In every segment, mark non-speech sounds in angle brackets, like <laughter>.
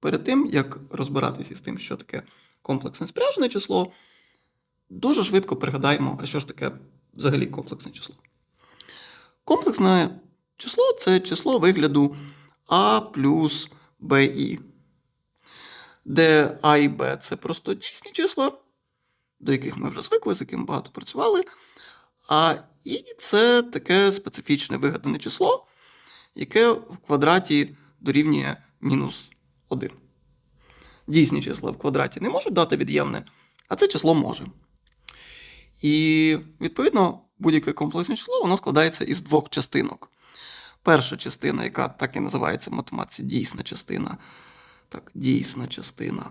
перед тим, як розбиратися з тим, що таке комплексне спряжене число, дуже швидко пригадаємо, а що ж таке взагалі комплексне число. Комплексне число це число вигляду А плюс БІ, де А і Б це просто дійсні числа, до яких ми вже звикли, з якими багато працювали. А І це таке специфічне вигадане число, яке в квадраті дорівнює мінус 1. Дійсні числа в квадраті не можуть дати від'ємне, а це число може. І, відповідно, будь-яке комплексне число воно складається із двох частинок. Перша частина, яка так і називається в математиці дійсна частина. Так, дійсна частина.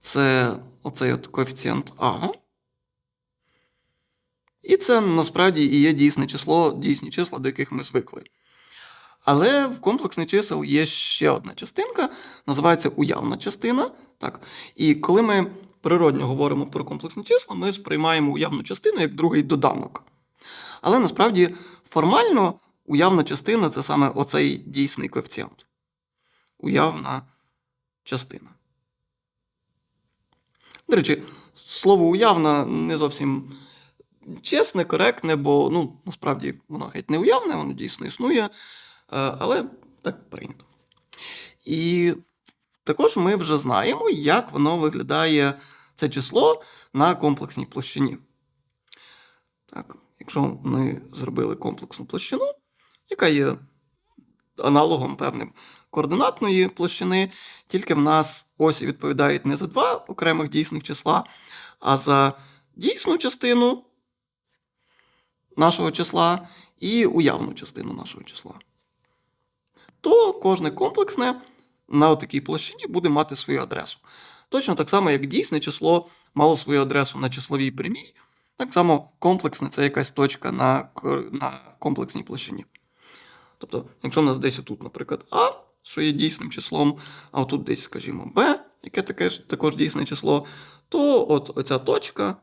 Це оцей от коефіцієнт А. І це насправді і є дійсне число, дійсні числа, до яких ми звикли. Але в комплексних чисел є ще одна частинка, називається уявна частина. Так. І коли ми природньо говоримо про комплексні числа, ми сприймаємо уявну частину як другий доданок. Але насправді формально уявна частина це саме оцей дійсний коефіцієнт. Уявна частина. До речі, слово уявна не зовсім чесне, коректне, бо ну, насправді воно геть не уявне, воно дійсно існує, але так прийнято. І також ми вже знаємо, як воно виглядає це число на комплексній площині. Так, якщо ми зробили комплексну площину, яка є аналогом певним координатної площини, тільки в нас осі відповідають не за два окремих дійсних числа, а за дійсну частину нашого числа і уявну частину нашого числа. То кожне комплексне на такій площині буде мати свою адресу. Точно так само, як дійсне число мало свою адресу на числовій прямій, так само комплексне це якась точка на, на комплексній площині. Тобто, якщо в нас десь отут, наприклад, А, що є дійсним числом, а отут десь, скажімо, Б, яке таке ж також дійсне число, то от оця точка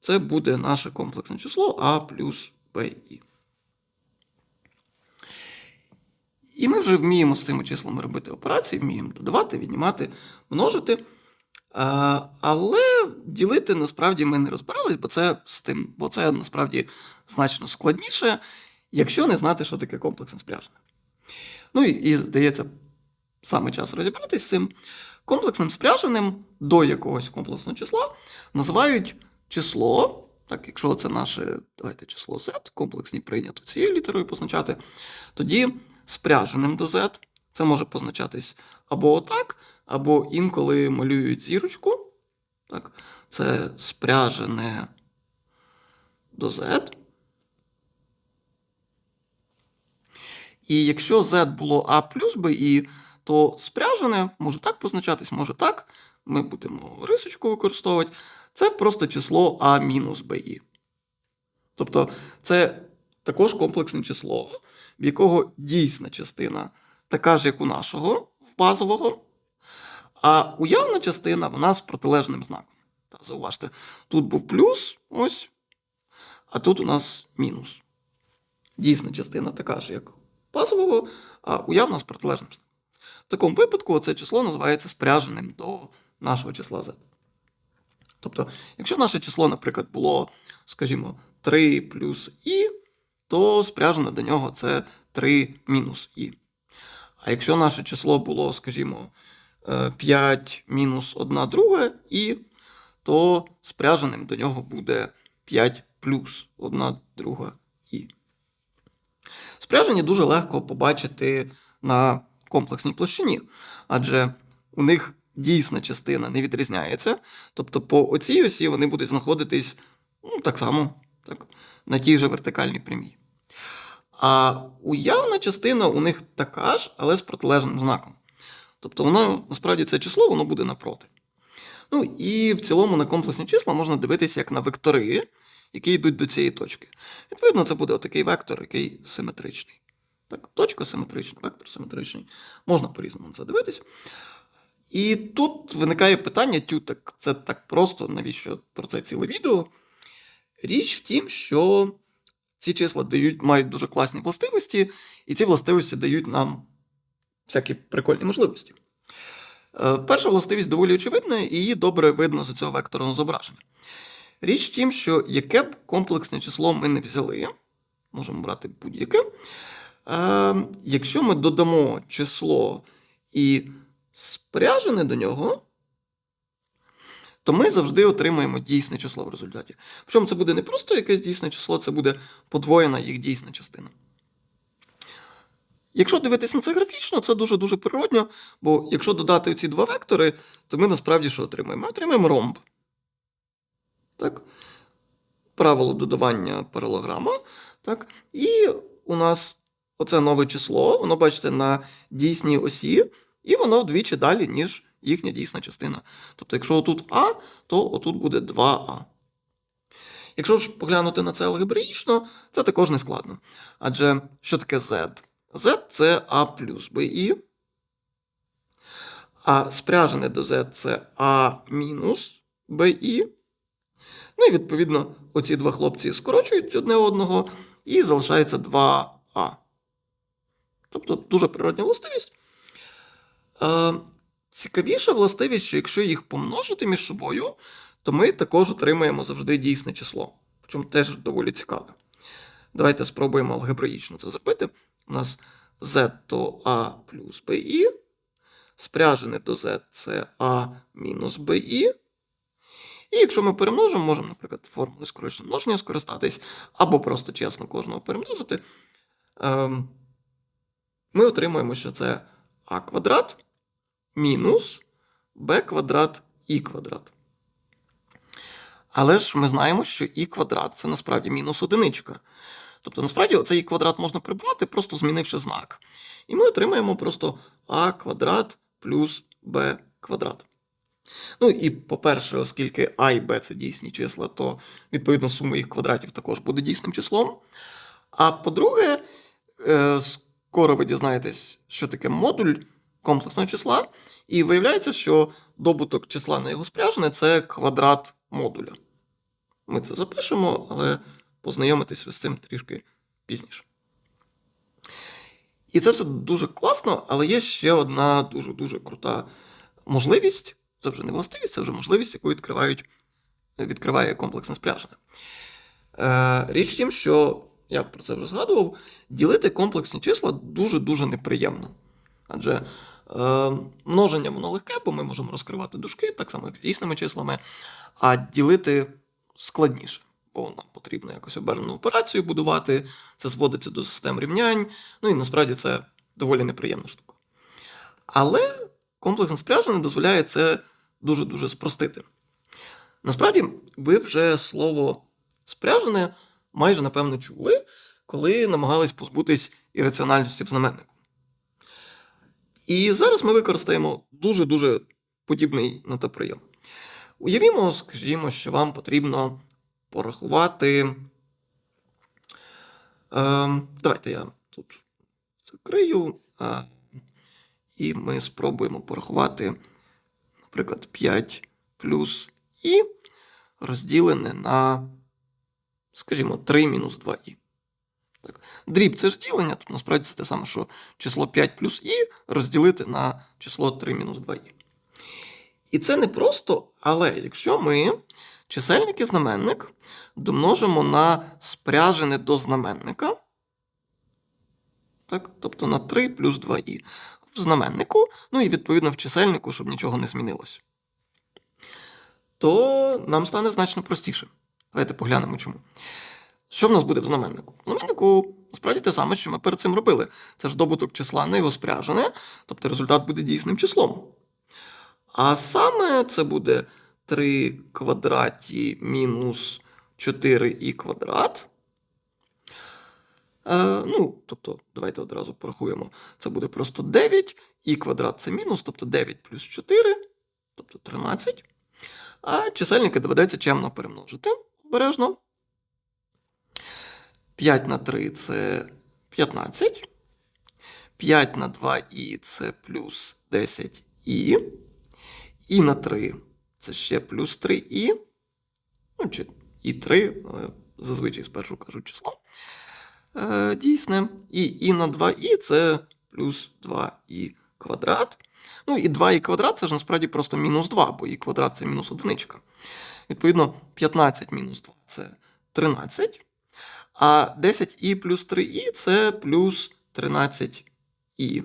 це буде наше комплексне число А плюс БІ. І ми вже вміємо з цими числами робити операції, вміємо додавати, віднімати, множити. А, але ділити насправді ми не розбирались, бо це з тим, бо це насправді значно складніше, якщо не знати, що таке комплексне спряжене. Ну і, і здається, саме час розібратися з цим. Комплексним спряженим до якогось комплексного числа називають число. Так, якщо це наше давайте, число z, комплексні прийнято цією літерою позначати, тоді спряженим до z це може позначатись або отак, або інколи малюють зірочку. Так, це спряжене до z. І якщо z було А плюс BI, то спряжене може так позначатись, може так. Ми будемо рисочку використовувати. Це просто число А мінус BI. Тобто це також комплексне число, в якого дійсна частина така ж, як у нашого базового, а уявна частина вона з протилежним знаком. Та, зауважте, тут був плюс, ось, а тут у нас мінус. Дійсна частина така ж, як базового, а уявна з протилежним знаком. В такому випадку це число називається спряженим до нашого числа z. Тобто, якщо наше число, наприклад, було, скажімо, 3 плюс і, то спряжене до нього це 3 мінус і. А якщо наше число було, скажімо, е, 5 мінус 1 друга і, то спряженим до нього буде 5 плюс 1 друга і. Спряжені дуже легко побачити на комплексній площині, адже у них дійсна частина не відрізняється. Тобто по оцій осі вони будуть знаходитись ну, так само так, на тій же вертикальній прямій. А уявна частина у них така ж, але з протилежним знаком. Тобто воно насправді це число воно буде напроти. Ну і в цілому на комплексні числа можна дивитися як на вектори, які йдуть до цієї точки. Відповідно, це буде отакий вектор, який симетричний. Так, точка симетрична, вектор симетричний. Можна по-різному на це дивитись. І тут виникає питання: тю, так це так просто, навіщо про це ціле відео? Річ в тім, що ці числа дають, мають дуже класні властивості, і ці властивості дають нам всякі прикольні можливості. Е, Перша властивість доволі очевидна, і її добре видно з цього векторного зображення. Річ в тім, що яке б комплексне число ми не взяли, можемо брати будь-яке. Е, якщо ми додамо число і спряжене до нього, то ми завжди отримаємо дійсне число в результаті. Причому це буде не просто якесь дійсне число, це буде подвоєна їх дійсна частина. Якщо дивитись на це графічно, це дуже-дуже природньо, бо якщо додати ці два вектори, то ми насправді що отримаємо? Ми отримаємо ромб. Так? Правило додавання паралограма. Так? І у нас оце нове число, воно, бачите, на дійсній осі, і воно вдвічі далі, ніж їхня дійсна частина. Тобто, якщо отут А, то отут буде 2А. Якщо ж поглянути на це алгебраїчно, це також не складно. Адже що таке Z? Z це А плюс BI, а спряжене до Z це А мінус BI. Ну і відповідно оці два хлопці скорочують одне одного, і залишається 2А. Тобто дуже природня властивість. Цікавіша властивість, що якщо їх помножити між собою, то ми також отримаємо завжди дійсне число. Причому теж доволі цікаве. Давайте спробуємо алгебраїчно це зробити. У нас z то А плюс BI, спряжене до z це А мінус BI. І якщо ми перемножимо, можемо, наприклад, формулою скороченого множення скористатись, або просто чесно кожного перемножити. Ем, ми отримуємо, що це а квадрат мінус b квадрат і квадрат. Але ж ми знаємо, що і квадрат це насправді мінус одиничка. Тобто, насправді, оцей квадрат можна прибрати, просто змінивши знак. І ми отримаємо просто а квадрат плюс b квадрат. Ну і по-перше, оскільки а і b це дійсні числа, то відповідно сума їх квадратів також буде дійсним числом. А по-друге, е, скоро ви дізнаєтесь, що таке модуль комплексного числа, і виявляється, що добуток числа на його спряжене це квадрат модуля. Ми це запишемо, але познайомитись з цим трішки пізніше. І це все дуже класно, але є ще одна дуже-дуже крута можливість. Це вже не властивість, це вже можливість, яку відкривають, відкриває комплексне спряжене. Е, річ в тім, що я про це вже згадував, ділити комплексні числа дуже-дуже неприємно. Адже е, множення воно легке, бо ми можемо розкривати дужки, так само, як з дійсними числами, а ділити складніше, бо нам потрібно якось обернену операцію будувати, це зводиться до систем рівнянь, ну і насправді це доволі неприємна штука. Але комплексне спряжене дозволяє це дуже-дуже спростити. Насправді, ви вже слово спряжене майже напевно чули, коли намагались позбутись ірраціональності в знаменнику. І зараз ми використаємо дуже-дуже подібний на те прийом. Уявімо, скажімо, що вам потрібно порахувати. Е, давайте я тут закрию, е, і ми спробуємо порахувати, наприклад, 5 плюс і розділене на, скажімо, 3 мінус 2і. Так. Дріб це ж ділення, тобто насправді це те саме, що число 5 плюс і розділити на число 3 мінус 2і. І це не просто, але якщо ми чисельник і знаменник домножимо на спряжене до знаменника, так, тобто на 3 плюс 2і в знаменнику, ну і відповідно в чисельнику, щоб нічого не змінилося, то нам стане значно простіше. Давайте поглянемо чому. Що в нас буде в знаменнику? В знаменнику насправді те саме, що ми перед цим робили. Це ж добуток числа на його спряжене, тобто результат буде дійсним числом. А саме це буде 3 квадраті мінус 4і квадрат. Е, ну, тобто, давайте одразу порахуємо. Це буде просто 9, і квадрат це мінус, тобто 9 плюс 4, тобто 13. А чисельники доведеться чемно перемножити обережно. 5 на 3 це 15. 5 на 2 і це плюс 10 і. На 3 це ще плюс 3 і. Ну, чи і 3, але зазвичай спершу кажуть число. Е, дійсне. І і на 2 і це плюс 2 і квадрат. Ну і 2і квадрат це ж насправді просто мінус 2, бо і квадрат це мінус одиничка. Відповідно, 15 мінус 2 це 13. А 10і плюс 3і це плюс 13і.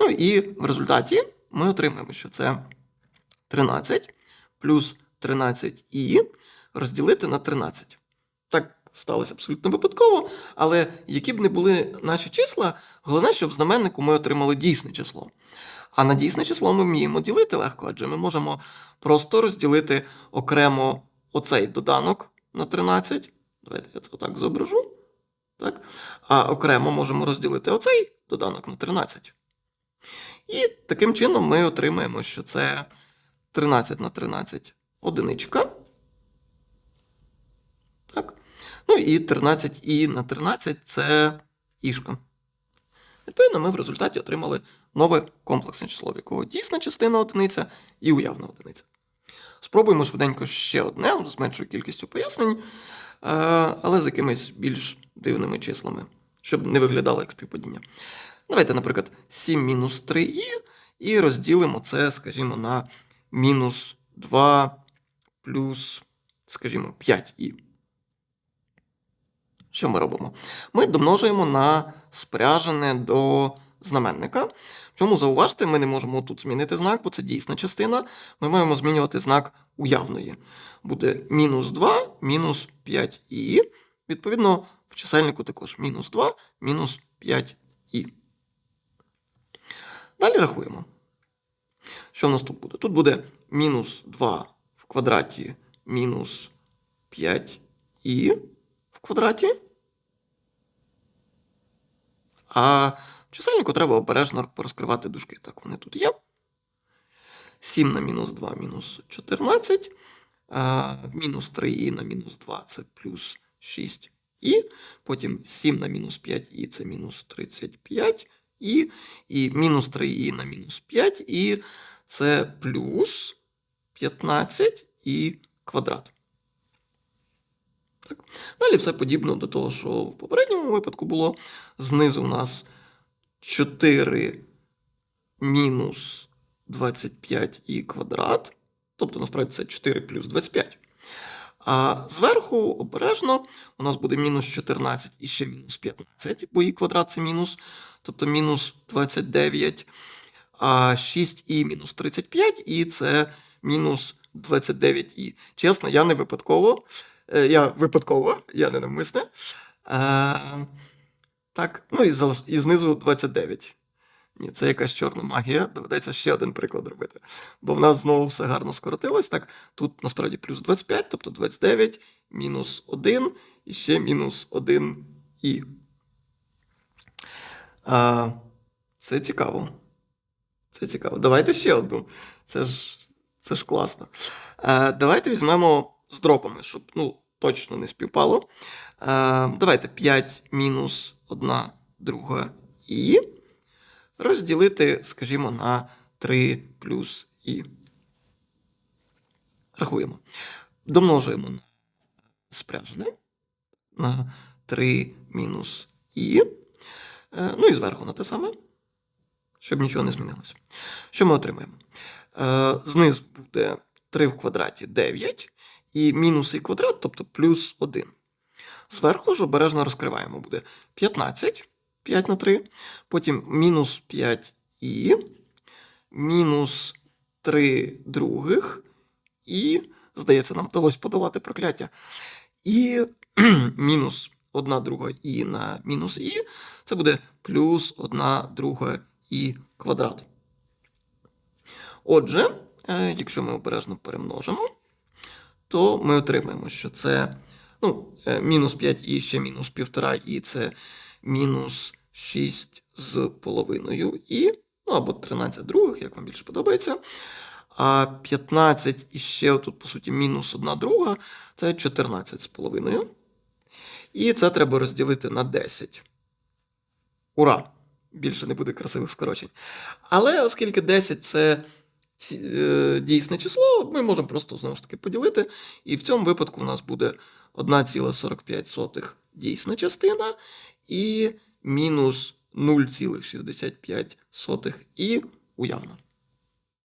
Ну і в результаті ми отримаємо, що це 13 плюс 13і розділити на 13. Так сталося абсолютно випадково, але які б не були наші числа, головне, щоб в знаменнику ми отримали дійсне число. А на дійсне число ми вміємо ділити легко, адже ми можемо просто розділити окремо оцей доданок на 13. Давайте я це отак зображу. Так? А окремо можемо розділити оцей доданок на 13. І таким чином ми отримаємо, що це 13 на 13 одиничка. Так. Ну і 13 і на 13 це ішка. Відповідно, ми в результаті отримали нове комплексне число, в якого дійсна частина одиниця і уявна одиниця. Спробуємо швиденько ще одне з меншою кількістю пояснень, е, але з якимись більш дивними числами, щоб не виглядало як співпадіння. Давайте, наприклад, 7 мінус 3і і розділимо це, скажімо, на мінус 2 плюс, скажімо, 5і. Що ми робимо? Ми домножуємо на спряжене до знаменника. Чому зауважте, ми не можемо тут змінити знак, бо це дійсна частина. Ми маємо змінювати знак уявної. Буде мінус 2, мінус 5і. Відповідно, в чисельнику також мінус 2, мінус 5і. Далі рахуємо. Що в нас тут буде? Тут буде мінус 2 в квадраті мінус 5і в квадраті. А чисельнику треба обережно порозкривати дужки. Так, вони тут є. 7 на мінус 2 мінус 14. А, мінус 3і на мінус 2 це плюс 6і. Потім 7 на мінус 5і це мінус 35 і, і мінус 3і на мінус 5 і це плюс 15 і квадрат. Так. Далі все подібно до того, що в попередньому випадку було. Знизу у нас 4 мінус 25 і квадрат. Тобто, насправді, це 4 плюс 25. А зверху обережно у нас буде мінус 14 і ще мінус 15, бо і квадрат це мінус, тобто мінус 29, а 6 і мінус 35, і це мінус 29 і. Чесно, я не випадково. Е, Я випадково, я не навмисне. А, так, ну і, і знизу 29. Ні, це якась чорна магія. Доведеться ще один приклад робити. Бо в нас знову все гарно скоротилось. Так, тут насправді плюс 25, тобто 29, мінус 1 і ще мінус 1 і. А, це цікаво. Це цікаво. Давайте ще одну. Це ж, це ж класно. А, давайте візьмемо з дропами, щоб ну, точно не співпало. А, давайте 5 мінус 1 друга і розділити, скажімо, на 3 плюс і. Рахуємо. Домножуємо на спряжене на 3 мінус і. Е, Ну і зверху на те саме, щоб нічого не змінилося. Що ми отримаємо? Е, Знизу буде 3 в квадраті 9 і мінус і квадрат, тобто плюс 1. Зверху ж обережно розкриваємо. Буде 15, 5 на 3, потім мінус 5 і, мінус 3 других, і, здається, нам вдалося подолати прокляття. І <clears throat> мінус 1 друга і на мінус і, це буде плюс 1 друга і квадрат. Отже, е, якщо ми обережно перемножимо, то ми отримаємо, що це ну, е, мінус 5 і ще мінус 1,5 і це мінус 6 з половиною і, ну або 13 других, як вам більше подобається. А 15 і ще тут, по суті, мінус 1 друга це 14 з половиною. І це треба розділити на 10. Ура! Більше не буде красивих скорочень. Але оскільки 10 це дійсне число, ми можемо просто знову ж таки поділити. І в цьому випадку у нас буде 1,45 дійсна частина і мінус 0,65 і уявно.